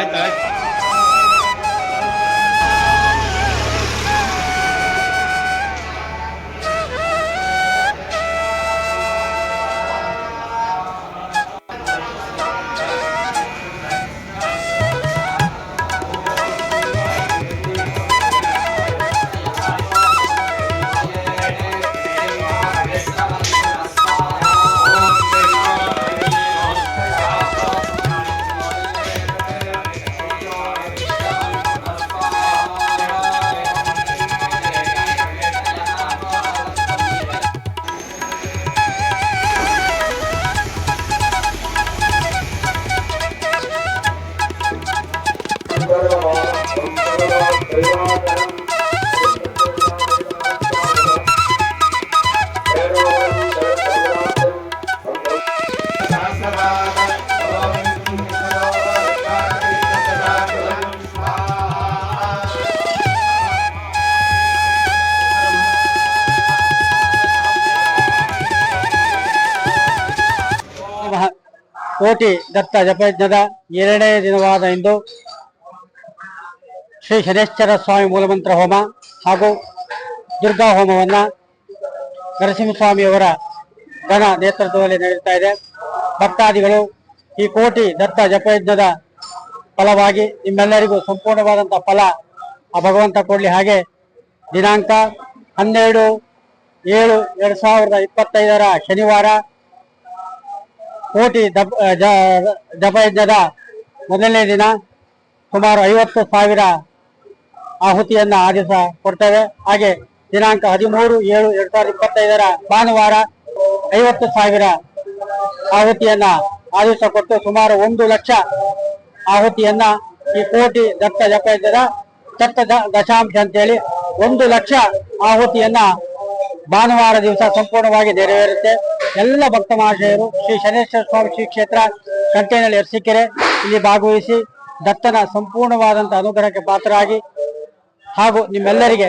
ಆಯ್ತು ಆಯ್ತು ಕೋಟಿ ದತ್ತ ಜಪಯಜ್ಞದ ಎರಡನೇ ದಿನವಾದ ಇಂದು ಶ್ರೀ ಶನೇಶ್ವರ ಸ್ವಾಮಿ ಮೂಲಮಂತ್ರ ಹೋಮ ಹಾಗೂ ದುರ್ಗಾ ಹೋಮವನ್ನು ನರಸಿಂಹಸ್ವಾಮಿಯವರ ಗಣ ನೇತೃತ್ವದಲ್ಲಿ ನಡೆಯುತ್ತಾ ಇದೆ. ಭಕ್ತಾದಿಗಳು ಈ ಕೋಟಿ ದತ್ತ ಜಪಯಜ್ಞದ ಫಲವಾಗಿ ನಿಮ್ಮೆಲ್ಲರಿಗೂ ಸಂಪೂರ್ಣವಾದಂತಹ ಫಲ ಆ ಭಗವಂತ ಕೊಡಲಿ. ಹಾಗೆ ದಿನಾಂಕ ಹನ್ನೆರಡು ಏಳು ಎರಡ್ ಸಾವಿರದ ಇಪ್ಪತ್ತೈದರ ಶನಿವಾರ ಕೋಟಿ ದಪ್ ಜಪಯಜ್ಞದ ಮೊದಲನೇ ದಿನ ಸುಮಾರು ಐವತ್ತು ಸಾವಿರ ಆಹುತಿಯನ್ನ ಆ ದಿವಸ ಕೊಡ್ತೇವೆ. ಹಾಗೆ ದಿನಾಂಕ ಹದಿಮೂರು ಏಳು ಎರಡ್ ಸಾವಿರದ ಇಪ್ಪತ್ತೈದರ ಭಾನುವಾರ ಐವತ್ತು ಸಾವಿರ ಆಹುತಿಯನ್ನ ಆದೇಶ ಕೊಟ್ಟು ಸುಮಾರು ಒಂದು ಲಕ್ಷ ಆಹುತಿಯನ್ನ ಈ ಕೋಟಿ ದತ್ತ ಜಪದ ದತ್ತ ದ- ದಶಾಂಶ ಅಂತೇಳಿ ಒಂದು ಲಕ್ಷ ಆಹುತಿಯನ್ನ ಭಾನುವಾರ ದಿವಸ ಸಂಪೂರ್ಣವಾಗಿ ನೆರವೇರುತ್ತೆ. ಎಲ್ಲ ಭಕ್ತ ಮಹಾಶಯರು ಶ್ರೀ ಶನೇಶ್ವರ ಸ್ವಾಮಿ ಶ್ರೀ ಕ್ಷೇತ್ರ ಕಂಟೇನಹಳ್ಳಿ ಎರಸಿಕೆರೆ ಇಲ್ಲಿ ಭಾಗವಹಿಸಿ ದತ್ತನ ಸಂಪೂರ್ಣವಾದಂತಹ ಅನುಗ್ರಹಕ್ಕೆ ಪಾತ್ರರಾಗಿ ಹಾಗೂ ನಿಮ್ಮೆಲ್ಲರಿಗೆ